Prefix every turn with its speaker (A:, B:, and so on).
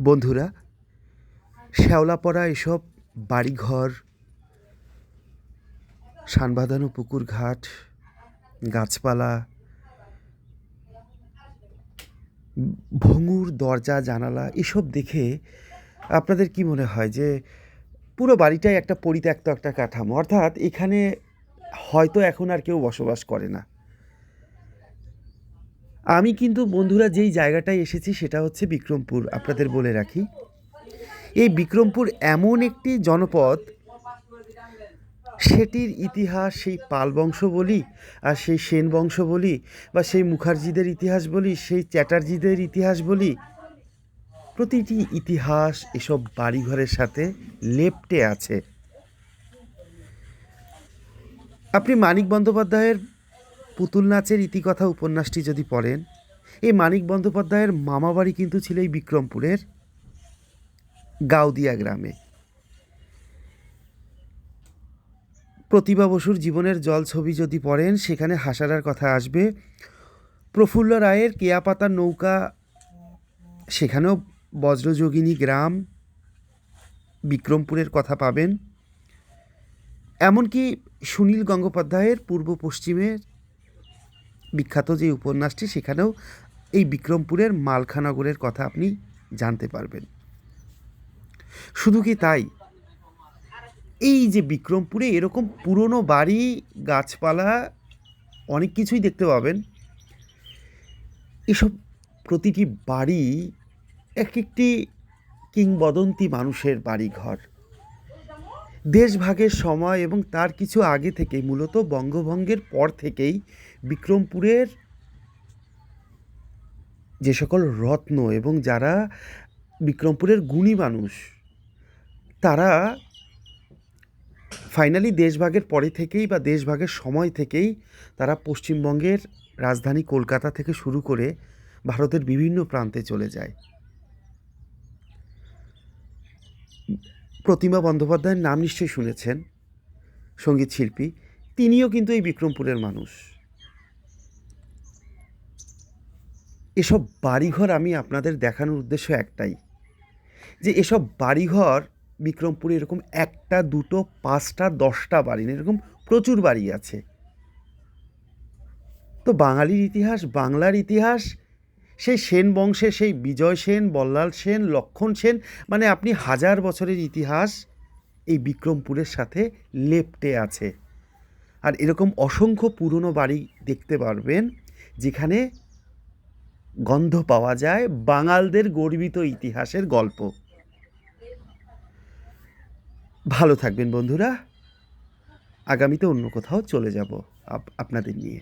A: বন্ধুরা, শ্যাওলাপড়া এসব বাড়িঘর সান বাঁধানো পুকুর ঘাট, গাছপালা ভঙুর দরজা, জানালা, এসব দেখে আপনাদের কি মনে হয় যে পুরো বাড়িটাই একটা পরিত্যক্ত একটা কাঠামো? অর্থাৎ এখানে হয়তো এখন আর কেউ বসবাস করে না। আমি কিন্তু বন্ধুরা যেই জায়গাটায় এসেছি সেটা হচ্ছে বিক্রমপুর। আপনাদের বলে রাখি। এই বিক্রমপুর এমন একটি জনপদ, সেটির ইতিহাস সেই পাল বংশ বলি আর সেই সেন বংশ বলি বা সেই মুখার্জিদের ইতিহাস বলি, সেই চ্যাটার্জিদের ইতিহাস বলি, প্রতিটি ইতিহাস এসব বাড়িঘরের সাথে লেপ্টে আছে। আপনি মানিক বন্দ্যোপাধ্যায়ের পুতুল নাচের ইতিকথা উপন্যাসটি যদি পড়েন এই মানিক বন্দ্যোপাধ্যায়ের মামাবাড়ি কিন্তু ছিল এই বিক্রমপুরের গাউদিয়া গ্রামে। প্রতিভা বসুর জীবনের জল ছবি যদি পড়েন, সেখানে হাসারার কথা আসবে। প্রফুল্ল রায়ের কেয়াপাতার নৌকা, সেখানেও বজ্রযোগিনী গ্রাম বিক্রমপুরের কথা পাবেন। এমনকি সুনীল গঙ্গোপাধ্যায়ের পূর্ব পশ্চিমের বিখ্যাত যে উপন্যাসটি, সেখানেও এই বিক্রমপুরের মালখানগরের কথা আপনি জানতে পারবেন। শুধু কি তাই? এই যে বিক্রমপুরে এরকম পুরনো বাড়ি, গাছপালা, অনেক কিছুই দেখতে পাবেন। এসব প্রতিটি বাড়ি এক একটি কিংবদন্তি মানুষের বাড়ি ঘর দেশভাগের সময় এবং তার কিছু আগে থেকে মূলত বঙ্গভঙ্গের পর থেকেই বিক্রমপুরের যে সকল রত্ন এবং যারা বিক্রমপুরের গুণী মানুষ, তারা ফাইনালি দেশভাগের পরে থেকেই বা দেশভাগের সময় থেকেই তারা পশ্চিমবঙ্গের রাজধানী কলকাতা থেকে শুরু করে ভারতের বিভিন্ন প্রান্তে চলে যায়। প্রতিমা বন্দ্যোপাধ্যায়ের নাম নিশ্চয়ই শুনেছেন, সংগীত শিল্পী, তিনিও কিন্তু এই বিক্রমপুরের মানুষ। এসব বাড়িঘর আমি আপনাদের দেখানোর উদ্দেশ্য একটাই, যে এসব বাড়িঘর বিক্রমপুরে এরকম একটা, দুটো, পাঁচটা, দশটা বাড়ি না, এরকম প্রচুর বাড়ি আছে। তো বাঙালির ইতিহাস, বাংলার ইতিহাস, সেই সেন বংশে সেই বিজয় সেন, বল্লাল সেন, লক্ষণ সেন মানে আপনি হাজার বছরের ইতিহাস এই বিক্রমপুরের সাথে লেপ্টে আছে। আর এরকম অসংখ্য পুরনো বাড়ি দেখতে পারবেন, যেখানে গন্ধ পাওয়া যায় বাঙালদের গর্বিত ইতিহাসের গল্প। ভালো থাকবেন বন্ধুরা। আগামীতে অন্য কোথাও চলে যাব আপ- আপনাদের নিয়ে।